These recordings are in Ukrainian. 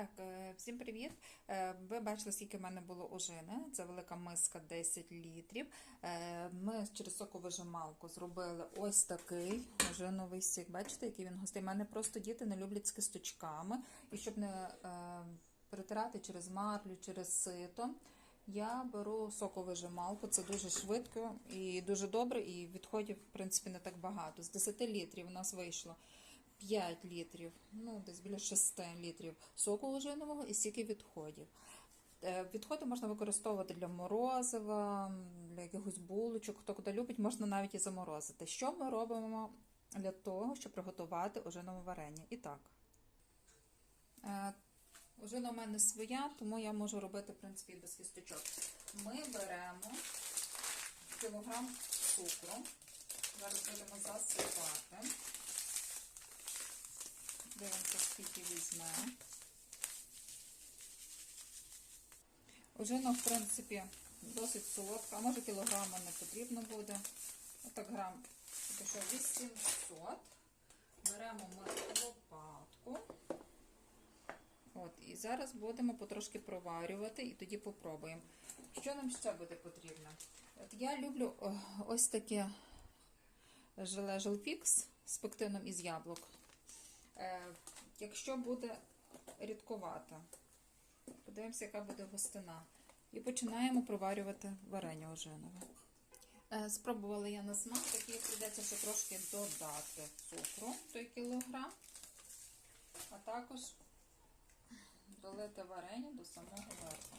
Так, е, всім привіт. Е, Ви бачили, скільки в мене було ожини. Це велика миска 10 літрів. Е, Ми через соковижималку зробили ось такий ожиновий сік. Бачите, який він густий. У мене просто діти не люблять з кисточками. І щоб не перетирати через марлю, через сито. Я беру соковижималку, це дуже швидко і дуже добре, і відходів, в принципі, не так багато. З 10 літрів у нас вийшло 5 літрів, ну десь біля 6 літрів соку ожинового і стільки відходів. Е, Відходи можна використовувати для морозива, для якихось булочок, хто куди любить, можна навіть і заморозити. Що ми робимо для того, щоб приготувати ожинове варення? І так. Е, Ожина у мене своя, тому я можу робити, в принципі, без кісточок. Ми беремо кілограм цукру. Зараз будемо засипати. Дивимося, скільки візьме. Ожина, в принципі, досить солодка, а може кілограма не потрібно буде. Отак грам, що 800. Беремо ми лопатку. От, і зараз будемо потрошки проварювати і тоді попробуємо. Що нам ще буде потрібно? От я люблю о, ось таке желе Желфікс з пектином із яблук. Е, якщо буде рідковата, подивимося, яка буде густина. І починаємо проварювати варення ожинове. Спробувала я на смак, такі прийдеться ще трошки додати цукру, той кілограм, а також долити варення до самого верху.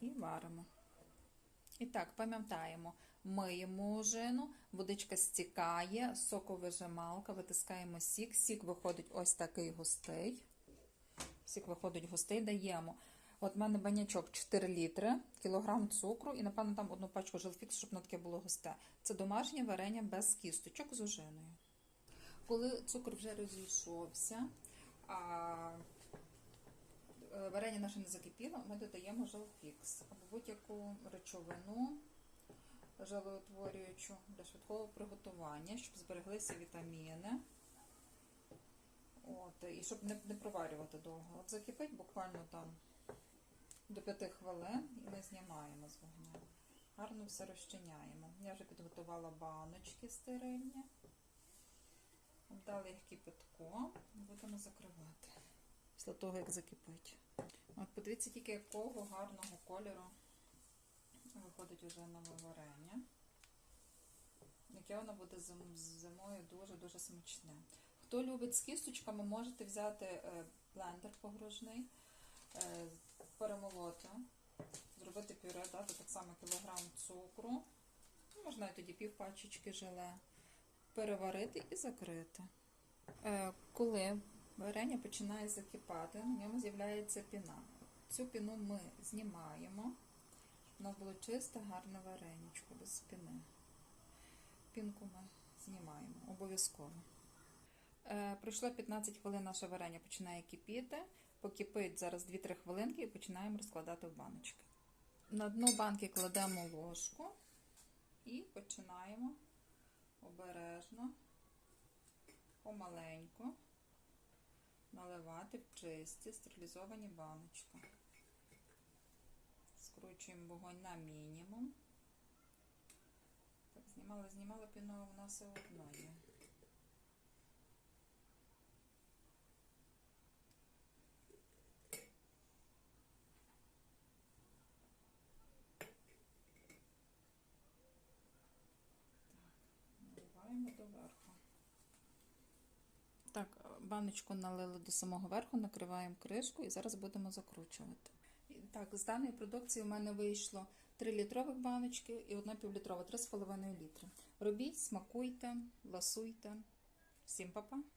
І варимо. І так, пам'ятаємо, миємо ожину, водичка стікає, соковижималка, витискаємо сік, сік виходить ось такий густий. Сік виходить густий, даємо. От в мене банячок 4 літри, кілограм цукру і, напевно, там одну пачку жилфікс, щоб воно таке було густе. Це домашнє варення без кісточок з ожиною. Коли цукор вже розійшовся, а варення наше не закипіло, ми додаємо жилфікс або будь-яку речовину желеутворюючу для швидкого приготування, щоб збереглися вітаміни. От, і щоб не, не проварювати довго. От закипить буквально там до 5 хвилин і ми знімаємо з вогня. Гарно все розчиняємо. Я вже підготувала баночки стерильні. Вдали їх кипятком будемо закривати після того, як закипить. От подивіться тільки, якого гарного кольору виходить уже нове варення. Яке воно буде зим- зимою дуже-дуже смачне. Хто любить з кісточками, можете взяти е, блендер погружний, е, перемолоти, зробити пюре, дати так само кілограм цукру, ну, можна і тоді пів пачечки желе, переварити і закрити. Е, Коли варення починає закипати, на ньому з'являється піна. Цю піну ми знімаємо, у нас було чисте, гарне вареничко без піни. Пінку ми знімаємо обов'язково. Е, Пройшло 15 хвилин, наше варення починає кипіти. Покипить зараз 2-3 хвилинки і починаємо розкладати в баночки. На дно банки кладемо ложку і починаємо обережно, помаленьку наливати в чисті стерилізовані баночки. Скручуємо вогонь на мінімум. Так, знімала, знімала піно, в нас все одно є. Баночку налили до самого верху, накриваємо кришку і зараз будемо закручувати. Так, з даної продукції у мене вийшло 3 літрових баночки і одна півлітрова, 3,5 літри. Робіть, смакуйте, ласуйте. Всім па-па!